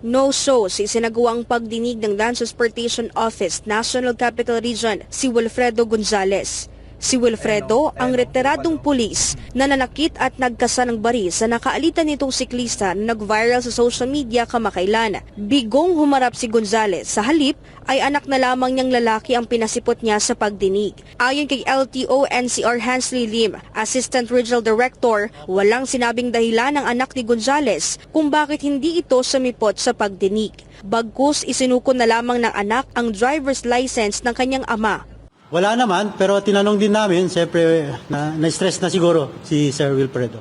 No show sa isinagawa pagdinig ng Land Transportation Office National Capital Region si Wilfredo Gonzales. Si Wilfredo ang retiradong pulis na nanakit at nagkasa ng baril sa nakaalitan nitong siklista na nag-viral sa social media kamakailan. Bigong humarap si Gonzales. Sa halip ay anak na lamang niyang lalaki ang pinasipot niya sa pagdinig. Ayon kay LTO NCR Hansley Lim, Assistant Regional Director, walang sinabing dahilan ng anak ni Gonzales kung bakit hindi ito sumipot sa pagdinig. Bagkus isinuko na lamang ng anak ang driver's license ng kanyang ama Wala naman, pero tinanong din namin, siyempre, na, na-stress na siguro si Sir Wilfredo.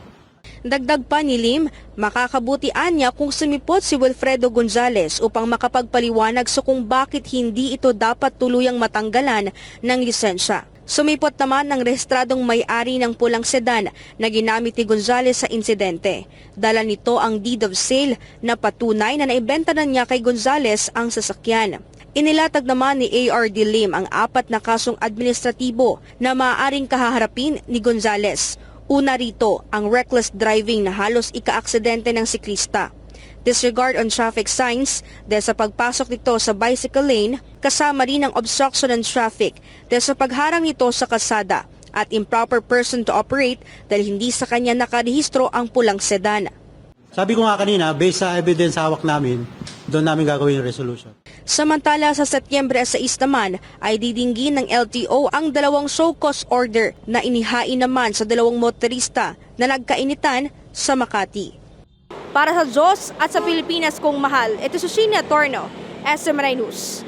Dagdag pa ni Lim, makakabutian niya kung sumipot si Wilfredo Gonzales upang makapagpaliwanag sa kung bakit hindi ito dapat tuluyang matanggalan ng lisensya. Sumipot naman ng rehistradong may-ari ng pulang sedan na ginamit ni Gonzales sa insidente. Dala nito ang deed of sale na patunay na naibenta na niya kay Gonzales ang sasakyan. Inilatag naman ni ARD Lim ang apat na kasong administratibo na maaaring kahaharapin ni Gonzales. Una rito, ang reckless driving na halos ika-aksidente ng siklista. Disregard on traffic signs dahil sa pagpasok nito sa bicycle lane, kasama rin ang obstruction ng traffic dahil sa pagharang nito sa kalsada at improper person to operate dahil hindi sa kanya nakarehistro ang pulang sedan. Sabi ko nga kanina, based sa evidence hawak namin, doon namin gagawin yung resolution. Samantala sa Setyembre 6 naman ay didinggin ng LTO ang dalawang show cause order na inihain naman sa dalawang motorista na nagkainitan sa Makati. Para sa Diyos at sa Pilipinas kong mahal, ito si Sheena Torno, SMRI News.